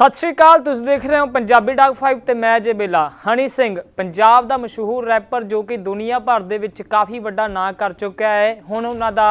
ਸਤਿ ਸ਼੍ਰੀ ਅਕਾਲ, ਤੁਸੀਂ ਦੇਖ ਰਹੇ ਹੋ ਪੰਜਾਬੀ ਡਾਕ 5 ਤੇ ਮੈਂ ਜੇ ਬੇਲਾ। ਹਨੀ ਸਿੰਘ, ਪੰਜਾਬ ਦਾ ਮਸ਼ਹੂਰ ਰੈਪਰ ਜੋ ਕਿ ਦੁਨੀਆ ਭਰ ਦੇ ਵਿੱਚ ਕਾਫੀ ਵੱਡਾ ਨਾਂ ਕਰ ਚੁੱਕਿਆ ਹੈ। ਹੁਣ ਉਹਨਾਂ ਦਾ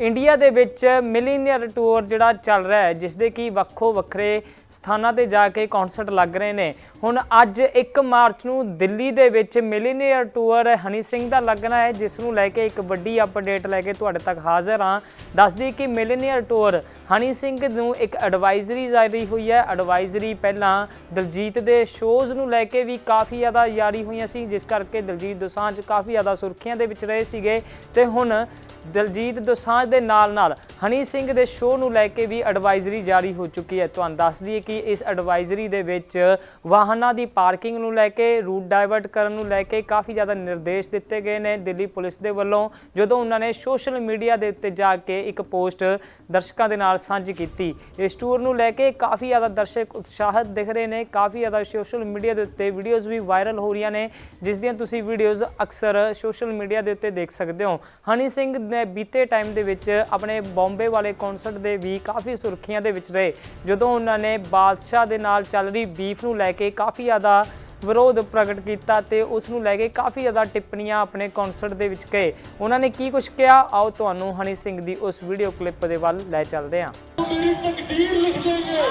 ਇੰਡੀਆ ਦੇ ਵਿੱਚ ਮਿਲੀਨੀਅਰ ਟੂਰ ਜਿਹੜਾ ਚੱਲ ਰਿਹਾ ਹੈ ਜਿਸ ਦੇ ਕੀ ਵੱਖੋ ਵੱਖਰੇ ਸਥਾਨਾਂ ਤੇ ਜਾ ਕੇ ਕਨਸਰਟ ਲੱਗ ਰਹੇ ਨੇ। ਹੁਣ ਅੱਜ 1 ਮਾਰਚ ਨੂੰ ਦਿੱਲੀ ਦੇ ਵਿੱਚ ਮਿਲੀਨੀਅਰ ਟੂਰ ਹਨੀ ਸਿੰਘ ਦਾ ਲੱਗਣਾ ਹੈ, ਜਿਸ ਨੂੰ ਲੈ ਕੇ ਇੱਕ ਵੱਡੀ ਅਪਡੇਟ ਲੈ ਕੇ ਤੁਹਾਡੇ ਤੱਕ ਹਾਜ਼ਰ ਹਾਂ। ਦੱਸਦੀ ਕਿ ਮਿਲੀਨੀਅਰ ਟੂਰ ਹਨੀ ਸਿੰਘ ਨੂੰ ਇੱਕ ਐਡਵਾਈਜ਼ਰੀ ਜਾਰੀ ਹੋਈ ਹੈ। ਐਡਵਾਈਜ਼ਰੀ ਪਹਿਲਾਂ ਦਲਜੀਤ ਦੇ ਸ਼ੋਜ਼ ਨੂੰ ਲੈ ਕੇ ਵੀ ਕਾਫੀ ਜ਼ਿਆਦਾ ਯਾਰੀ ਹੋਈਆਂ ਸੀ, ਜਿਸ ਕਰਕੇ ਦਲਜੀਤ ਦੋਸਾਂਝ ਕਾਫੀ ਜ਼ਿਆਦਾ ਸੁਰਖੀਆਂ ਦੇ ਵਿੱਚ ਰਹੇ ਸੀਗੇ। ਤੇ ਹੁਣ ਦਲਜੀਤ ਦੋਸਾਂਝ ਦੇ ਨਾਲ ਨਾਲ ਹਨੀ ਸਿੰਘ ਦੇ ਸ਼ੋਅ ਨੂੰ ਲੈ ਕੇ ਵੀ ਐਡਵਾਈਜ਼ਰੀ ਜਾਰੀ ਹੋ ਚੁੱਕੀ ਹੈ। ਤੁਹਾਨੂੰ ਦੱਸ ਦਈਏ ਕਿ ਇਸ ਐਡਵਾਈਜ਼ਰੀ ਦੇ ਵਿੱਚ ਵਾਹਨਾਂ ਦੀ ਪਾਰਕਿੰਗ ਨੂੰ ਲੈ ਕੇ, ਰੂਟ ਡਾਇਵਰਟ ਕਰਨ ਨੂੰ ਲੈ ਕੇ ਕਾਫੀ ਜ਼ਿਆਦਾ ਨਿਰਦੇਸ਼ ਦਿੱਤੇ ਗਏ ਨੇ ਦਿੱਲੀ ਪੁਲਿਸ ਦੇ ਵੱਲੋਂ, ਜਦੋਂ ਉਹਨਾਂ ਨੇ ਸੋਸ਼ਲ ਮੀਡੀਆ ਦੇ ਉੱਤੇ ਜਾ ਕੇ ਇੱਕ ਪੋਸਟ ਦਰਸ਼ਕਾਂ ਦੇ ਨਾਲ ਸਾਂਝੀ ਕੀਤੀ। ਇਸ ਟੂਰ ਨੂੰ ਲੈ ਕੇ ਕਾਫੀ ਜ਼ਿਆਦਾ ਦਰਸ਼ਕ ਉਤਸ਼ਾਹਤ ਦਿਖ ਰਹੇ ਨੇ, ਕਾਫੀ ਜ਼ਿਆਦਾ ਸੋਸ਼ਲ ਮੀਡੀਆ ਦੇ ਉੱਤੇ ਵੀਡੀਓਜ਼ ਵੀ ਵਾਇਰਲ ਹੋ ਰਹੀਆਂ ਨੇ, ਜਿਸ ਦੀਆਂ ਤੁਸੀਂ ਵੀਡੀਓਜ਼ ਅਕਸਰ ਸੋਸ਼ਲ ਮੀਡੀਆ ਦੇ ਉੱਤੇ ਦੇਖ ਸਕਦੇ ਹੋ। ਹਨੀ ਸਿੰਘ ਨੇ ਬੀਤੇ ਟਾਈਮ ਦੇ ਵਿੱਚ ਆਪਣੇ ਬੰਬੇ ਵਾਲੇ ਕਨਸਰਟ ਦੇ ਵੀ ਕਾਫੀ ਸੁਰਖੀਆਂ ਦੇ ਵਿੱਚ ਰਹੇ ਜਦੋਂ ਉਹਨਾਂ ਨੇ ਬਾਦਸ਼ਾਹ ਦੇ ਨਾਲ ਚੱਲ ਰਹੀ ਬੀਫ ਨੂੰ ਲੈ ਕੇ ਕਾਫੀ ਜ਼ਿਆਦਾ ਵਿਰੋਧ ਪ੍ਰਗਟ ਕੀਤਾ ਤੇ ਉਸ ਨੂੰ ਲੈ ਕੇ ਕਾਫੀ ਜ਼ਿਆਦਾ ਟਿੱਪਣੀਆਂ ਆਪਣੇ ਕਨਸਰਟ ਦੇ ਵਿੱਚ ਕਹੇ ਉਹਨਾਂ ਨੇ ਕੀ ਕੁਝ ਕਿਹਾ ਆਓ ਤੁਹਾਨੂੰ ਹਨੀ ਸਿੰਘ ਦੀ ਉਸ ਵੀਡੀਓ ਕਲਿੱਪ ਦੇ ਵੱਲ ਲੈ ਚੱਲਦੇ ਹਾਂ मेरी तकदीर लिख देंगे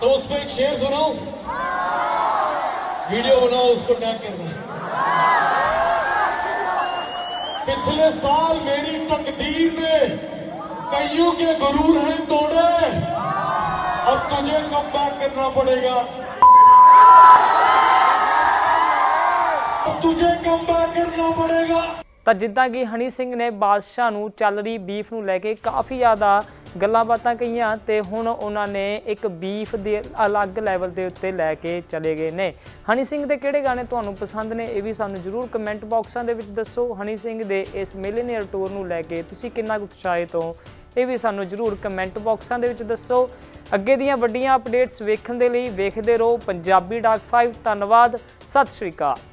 तो उस पर एक शेर सुनाओ वीडियो बनाओ उसको टैग करना पिछले साल मेरी तकदीर ने कईयों के गुरूर हैं तोड़े अब तुझे कम बैक करना पड़ेगा अब तुझे कम बैक करना पड़ेगा ਤਾਂ ਜਿੱਦਾਂ ਕਿ ਹਨੀ ਸਿੰਘ ਨੇ ਬਾਦਸ਼ਾਹ ਨੂੰ ਚੱਲ ਰਹੀ ਬੀਫ ਨੂੰ ਲੈ ਕੇ ਕਾਫੀ ਜ਼ਿਆਦਾ ਗੱਲਾਂ ਬਾਤਾਂ ਕਹੀਆਂ ਤੇ ਹੁਣ ਉਹਨਾਂ ਨੇ ਇੱਕ ਬੀਫ ਦੇ ਅਲੱਗ ਲੈਵਲ ਦੇ ਉੱਤੇ ਲੈ ਕੇ ਚਲੇ ਗਏ ਨੇ। ਹਨੀ ਸਿੰਘ ਦੇ ਕਿਹੜੇ ਗਾਣੇ ਤੁਹਾਨੂੰ ਪਸੰਦ ਨੇ ਇਹ ਵੀ ਸਾਨੂੰ ਜਰੂਰ ਕਮੈਂਟ ਬਾਕਸਾਂ ਦੇ ਵਿੱਚ ਦੱਸੋ। ਹਨੀ ਸਿੰਘ ਦੇ ਇਸ ਮਿਲੀਨੀਅਰ ਟੂਰ ਨੂੰ ਲੈ ਕੇ ਤੁਸੀਂ ਕਿੰਨਾ ਕੁ ਉਤਸ਼ਾਹਿਤ ਹੋ, ਇਹ ਵੀ ਸਾਨੂੰ ਜਰੂਰ ਕਮੈਂਟ ਬਾਕਸਾਂ ਦੇ ਵਿੱਚ ਦੱਸੋ। ਅੱਗੇ ਦੀਆਂ ਵੱਡੀਆਂ ਅਪਡੇਟਸ ਵੇਖਣ ਦੇ ਲਈ ਵੇਖਦੇ ਰਹੋ। ਪੰਜਾਬੀ ਡਾਕ 5 ਧੰਨਵਾਦ। ਸਤਿ ਸ਼੍ਰੀ ਅਕਾਲ।